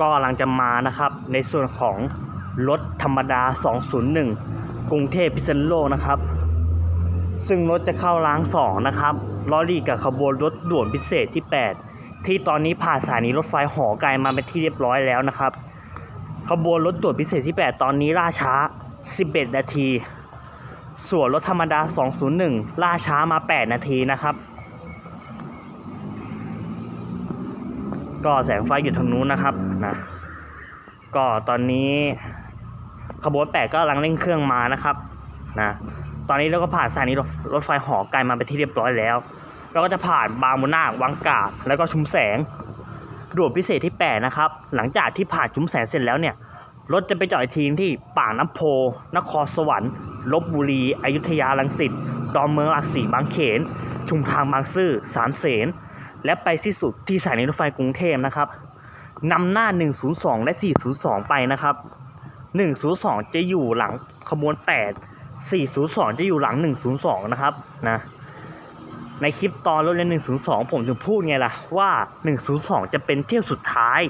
ก็กำลังจะมานะครับ ในส่วนของรถธรรมดา 201 กรุงเทพพิษณุโลกนะครับ ซึ่งรถจะเข้าล้างสองนะครับล้อดีกับขบวนรถด่วนพิเศษที่ 8 ที่ตอนนี้ผ่านสถานีรถไฟหอไกลมาเป็นที่เรียบร้อยแล้วนะครับ ขบวนรถด่วนพิเศษที่ 8 ตอนนี้ล่าช้า 11 นาที ส่วนรถธรรมดา 201 ล่าช้ามา 8 นาทีนะครับ ก็แสงไฟอยู่ทางนู้นนะครับนะก็ตอนนี้ขบวน8ก็กำลังเร่งเครื่องมานะครับนะตอนนี้เราก็ผ่านสถานีรถรถไฟหอไกลมาเป็นที่เรียบร้อยแล้ว เราก็จะผ่านบางมุนาวังกาบแล้วก็ชุมแสงด่วนพิเศษที่ 8 นะครับ หลังจากที่ผ่านชุมแสงเสร็จแล้วเนี่ยรถจะไปจอดอีกทีที่ปาน้ำโพ นครสวรรค์ลบบุรี อยุธยาลังสิตดอนเมืองหลักสี่บางเขน ชุมทางบางซื่อสามเสน และไปสิ้นสุดที่สถานีรถไฟกรุงเทพนะครับนำหน้า 102 และ 402 ไปนะครับ 102 จะอยู่หลังขบวน 8 402 จะอยู่หลัง 102 นะครับนะในคลิปตอนรถเล่น102 ผมถึงพูดไงล่ะว่า 102 จะเป็นเที่ยวสุดท้าย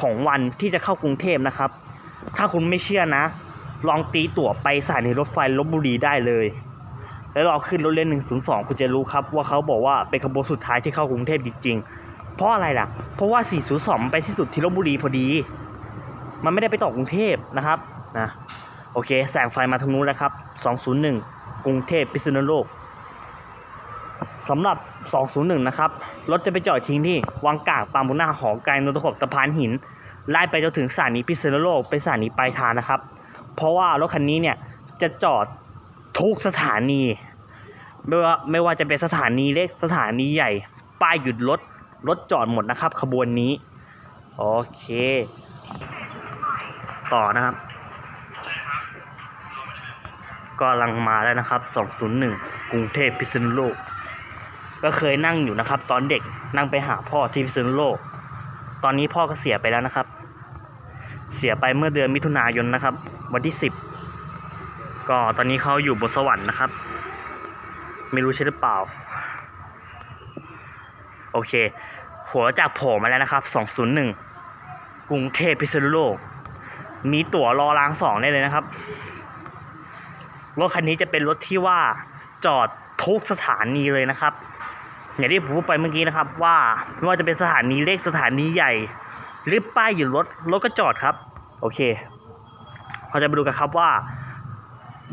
ของวันที่จะเข้ากรุงเทพนะครับ ถ้าคุณไม่เชื่อนะ ลองตีตั๋วไปสถานีรถไฟลบบุรีได้เลย แล้วเรอขึ้นรถเล่น102คุณจะรู้ครับว่าเขาบอกว่าเป็นขบวนสุดท้ายที่เข้ากรุงเทพจริงๆ เพราะอะไรล่ะ เพราะว่า 402 มันไปที่สุดที่ลบบุรีพอดี มันไม่ได้ไปต่อกรุงเทพนะครับนะโอเค แสงไฟมาทางนู้นแล้วครับ 201 กรุงเทพพิษณุโลกสำหรับ 201 นะครับ รถจะไปจอดทิ้งที่วังกากปางบุนาหอไกลนนทขบตะพานหิน ไล่ไปจนถึงสถานีพิษณุโลกเป็นสถานีปลายทางนะครับ เพราะว่ารถคันนี้เนี่ยจะจอด ทุกสถานี ไม่ว่าไม่ว่าจะเป็นสถานีเล็กสถานีใหญ่ ป้ายหยุดรถรถจอดหมดนะครับ ขบวนนี้ โอเค ต่อนะครับ ก็ลังมาแล้วนะครับ 201 กรุงเทพพิษณุโลก ก็เคยนั่งอยู่นะครับ ตอนเด็กนั่งไปหาพ่อที่พิษณุโลก ตอนนี้พ่อก็เสียไปแล้วนะครับ เสียไปเมื่อเดือนมิถุนายนนะครับ วันที่สิบ ก็ตอนนี้เขาอยู่บนสวรรค์นะครับ ไม่รู้ใช่หรือเปล่า โอเค หัวจากโผล่มาแล้วนะครับ 201 กรุงเทพพิษณุโลก มีตั๋วรอรางสองได้เลยนะครับ รถคันนี้จะเป็นรถที่ว่าจอดทุกสถานีเลยนะครับ อย่างที่ผมพูดไปเมื่อกี้นะครับ ว่าไม่ว่าจะเป็นสถานีเล็กสถานีใหญ่ หรือป้ายอยู่รถรถก็จอดครับ โอเคเราจะไปดูกันครับว่า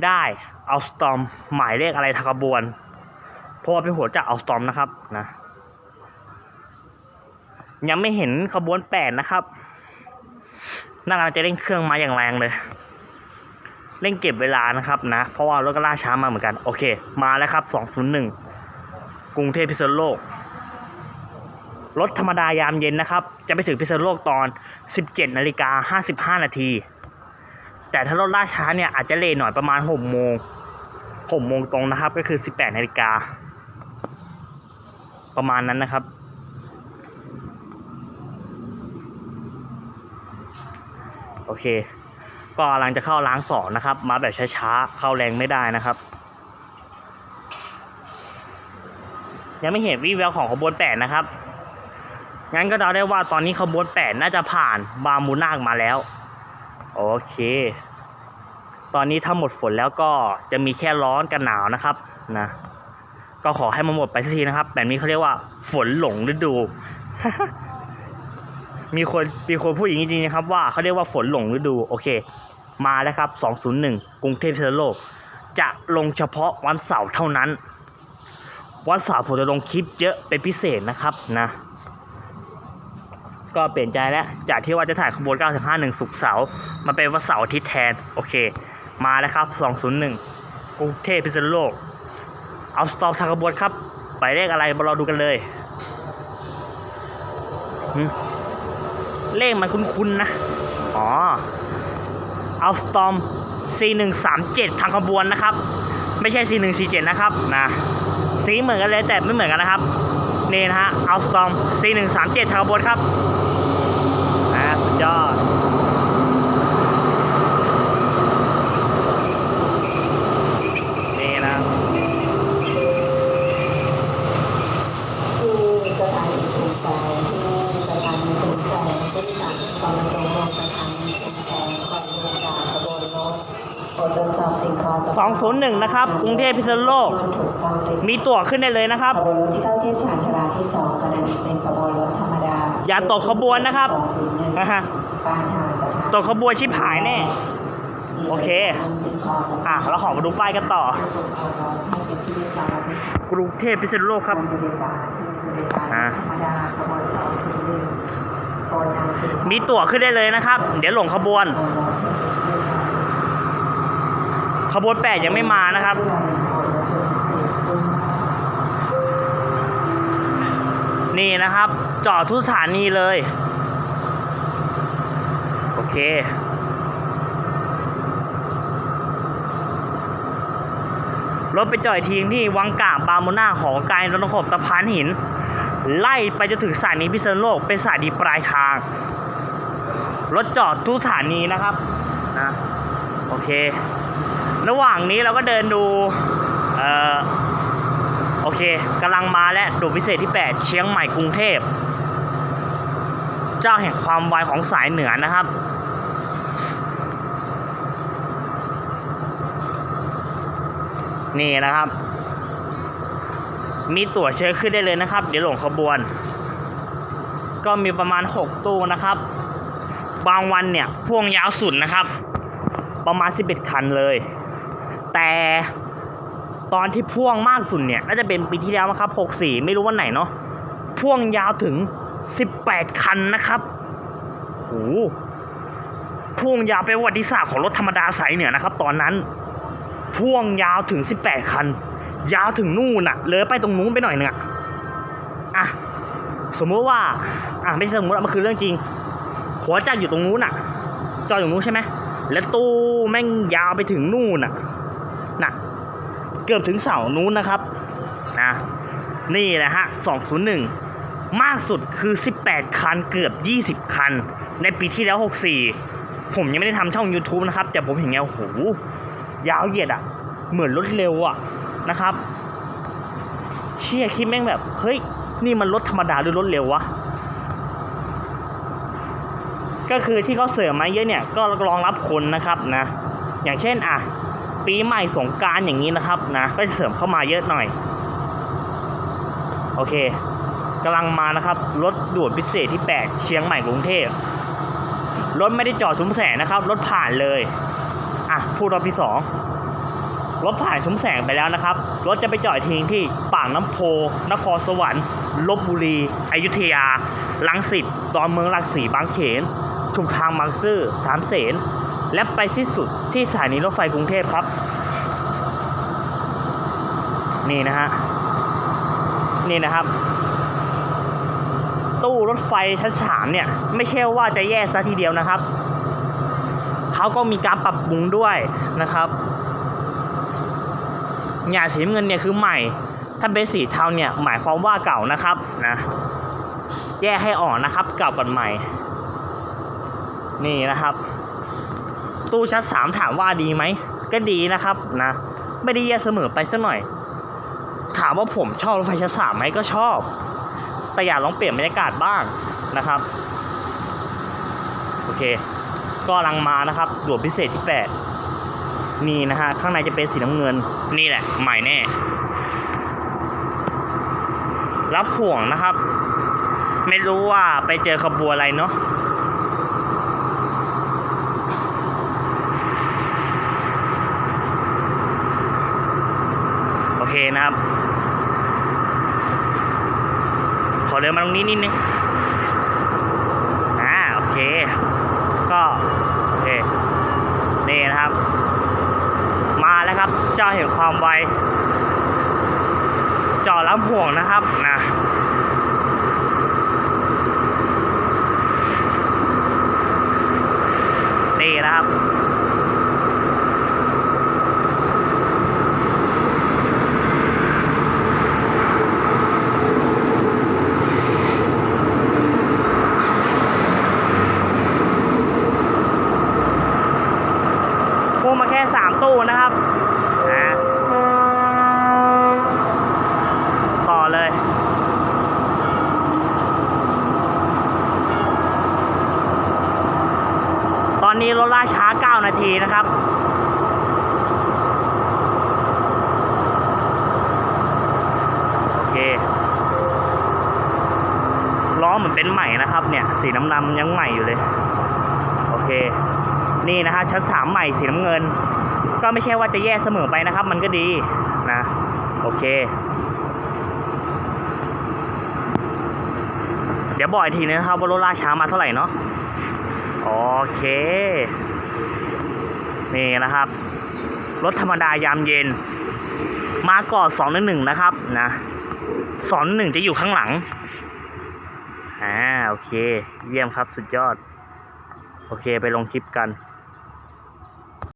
ได้เอาสตอมหมายเลขอะไรทางขบวนเพราะว่าเป็นหัวจากเอาสตอมนะครับนะ ยังไม่เห็นขบวนแปดนะครับน่ากำลังจะเร่งเครื่องมาอย่างแรงเลย เร่งเก็บเวลานะครับนะ เพราะว่ารถก็ล่าช้ามาเหมือนกัน โอเค มาแล้วครับ 201 กรุงเทพพิษณุโลก รถธรรมดายามเย็นนะครับ จะไปถึงพิษณุโลกตอน 17นาฬิกา55นาที แต่ถ้ารถล่าช้าเนี่ยอาจจะเลทหน่อยประมาณ6โมง6โมงตรงนะครับ ก็คือ18นาฬิกาประมาณนั้นนะครับ โอเค ก็กำลังจะเข้าล้างสองนะครับ มาแบบช้าๆ เข้าแรงไม่ได้นะครับ ยังไม่เห็นวิแววของขบวนแปดนะครับ งั้นก็เดาได้ว่าตอนนี้ขบวนแปดน่าจะผ่านบามูนาคมาแล้ว โอเค ตอนนี้ถ้าหมดฝนแล้วก็จะมีแค่ร้อนกับหนาวนะครับนะก็ขอให้มันหมดไปสักทีนะครับ แบบนี้เขาเรียกว่า ฝนหลงฤดู มีคนมีคนพูดอย่างนี้จริงนะครับ ว่าเขาเรียกว่าฝนหลงฤดูโอเค มาแล้วครับ 201 กรุงเทพพิษณุโลก จะลงเฉพาะวันเสาร์เท่านั้น วันเสาร์ผมจะลงคลิปเยอะเป็นพิเศษนะครับนะ ก็เปลี่ยนใจแล้ว จากที่ว่าจะถ่ายขบวน 951 สุกเสาร์มาเป็นวันเสาร์อาทิตย์แทน โอเค มาแล้วครับ 201กรุงเทพพิษณุโลก เอาสต็อปทางขบวนครับ ไปเลขอะไรมารอดูกันเลย เลขมันคุ้นๆนะ อ๋อ เอาสตอม C137 ทางขบวนนะครับ ไม่ใช่ C147 นะครับ นะ สีเหมือนกันเลยแต่ไม่เหมือนกันนะครับ นี่นะฮะเอาสตอม C137 ทาร์โบครับอ่าสุดยอด นี่นะ ที่สถานีชุมแสงที่สถานีชุมแสงผู้โดยสารกำลังลง 201นะครับ กรุงเทพพิษณุโลก มีตั๋วขึ้นได้เลยนะครับขบวนรถที่เข้าเทียบชานชาลาที่สองกรณีเป็นขบวนรถธรรมดา อย่าตกขบวนนะครับ201นะฮะปลายทางสถานีตกขบวนชิบหายแน่ โอเค อะเราขอมาดูป้ายกันต่อให้เป็นที่เรียบร้อยนะคะกรุงเทพพิษณุโลกครับผู้โดยสารที่ผู้โดยสารอะธรรมดาขบวน201โปรดนำสินค้ามีตั๋วขึ้นได้เลยนะครับ เดี๋ยวหลงขบวน ขบวนรถให้เป็นที่เรียบร้อย ขบวนแปดยังไม่มานะครับ นี่นะครับจอดทุกสถานีเลย โอเครถไปจอดทีที่วังกาบาโมนาของการรถขบตะพานหิน ไล่ไปจนถึงสถานีพิษณุโลกเป็นสถานีปลายทาง รถจอดทุกสถานีนะครับนะโอเค ระหว่างนี้เราก็เดินดูเอ่อโอเคกำลังมาแล้วดูพิเศษที่ 8 เชียงใหม่กรุงเทพ เจ้าแห่งความไวของสายเหนือนะครับ นี่นะครับ มีตั๋วเชิญขึ้นได้เลยนะครับ เดี๋ยวหลงขบวน ก็มีประมาณ 6 ตู้นะครับ บางวันเนี่ยพ่วงยาวสุดนะครับ ประมาณ 11 คันเลย แต่ตอนที่พ่วงมากสุดเนี่ย น่าจะเป็นปีที่แล้วนะครับ 64 ไม่รู้วันไหนเนาะพ่วงยาวถึง 18 คันนะครับโหพ่วงยาวเป็นวัติศาสตร์ของรถธรรมดาสายเหนือนะครับ ตอนนั้น พ่วงยาวถึง 18 คัน ยาวถึงนู่นอะเลยไปตรงนู้นไปหน่อยนึงอะอะสมมติว่า อะไม่ใช่สมมติอะมันคือเรื่องจริง หัวจักรอยู่ตรงนู้นอะจอดอยู่นู้นใช่ไหมแล้วตู้แม่งยาวไปถึงนู่นน่ะ นะเกือบถึงเสานู้นนะครับนะนี่แหละฮะ 201 มากสุดคือ 18 คันเกือบ 20 คัน ในปีที่แล้ว 64 ผมยังไม่ได้ทำช่อง YouTube นะครับ แต่ผมเห็นไงโอ้โห ยาวเหยียดอะเหมือนรถเร็วอะนะครับ เชี่ยคิดแม่งแบบ เฮ้ย นี่มันรถธรรมดาหรือรถเร็ววะ ก็คือที่เขาเสริมมาเยอะเนี่ย ก็รองรับคนนะครับนะ อย่างเช่นอะ ปีใหม่สงการอย่างนี้นะครับนะก็จะเสริมเข้ามาเยอะหน่อย โอเคกำลังมานะครับรถด่วนพิเศษที่ 8 เชียงใหม่กรุงเทพรถไม่ได้จอดชุมแสงนะครับรถผ่านเลยอะพูดรอบที่สองรถผ่านชุมแสงไปแล้วนะครับ รถจะไปจอดทิ้งที่ปากน้ำโพ นครสวรรค์ลบบุรีอยุธยาลังสิตดอนเมืองหลักสีบางเขน ชุมทางบางซื่อสามเสน และไปสิ้นสุดที่สถานีรถไฟกรุงเทพครับ นี่นะฮะ นี่นะครับ ตู้รถไฟชั้นสามเนี่ย ไม่ใช่ว่าจะแย่ซะทีเดียวนะครับ เขาก็มีการปรับปรุงด้วยนะครับหยาสีเงินเนี่ยคือใหม่ ถ้าเป็นสีเทาเนี่ยหมายความว่าเก่านะครับนะ แยกให้ออกนะครับ เก่ากับใหม่ นี่นะครับ ตู้ชั้นสามถามว่าดีไหม ก็ดีนะครับนะ ไม่ได้แย่เสมอไปสักหน่อย ถามว่าผมชอบรถไฟชั้นสามไหมก็ชอบ แต่อยากลองเปลี่ยนบรรยากาศบ้างนะครับ โอเค ก็ลังมานะครับด่วนพิเศษที่ 8 นี่นะฮะ ข้างในจะเป็นสีน้ำเงิน นี่แหละ ใหม่แน่ รับห่วงนะครับ ไม่รู้ว่าไปเจอขบวนอะไรเนาะ โอเค นะครับ ขอเดินมาตรงนี้นิดนึงอ่าโอเค ก็โอเคนี่นะครับ มาแล้วครับเจ้าเห็นความไวจอดล้ำห่วงนะครับนะ มาแค่ 3 ตู้นะครับนะต่อเลย ตอนนี้รถล่าช้า 9 นาทีนะครับล้อเหมือนเป็นใหม่นะครับเนี่ย สีน้ำๆยังใหม่อยู่เลย โอเค นี่นะฮะชั้นสามใหม่สีน้ำเงิน ก็ไม่ใช่ว่าจะแย่เสมอไปนะครับ มันก็ดีนะโอเค เดี๋ยวบอกอีกทีนะครับว่ารถล่าช้ามาเท่าไหร่เนาะโอเค นี่นะครับ รถธรรมดายามเย็น มาก่อนสองหนึ่งนะครับนะสองหนึ่งจะอยู่ข้างหลังอ่าโอเค เยี่ยมครับสุดยอด โอเคไปลงคลิปกัน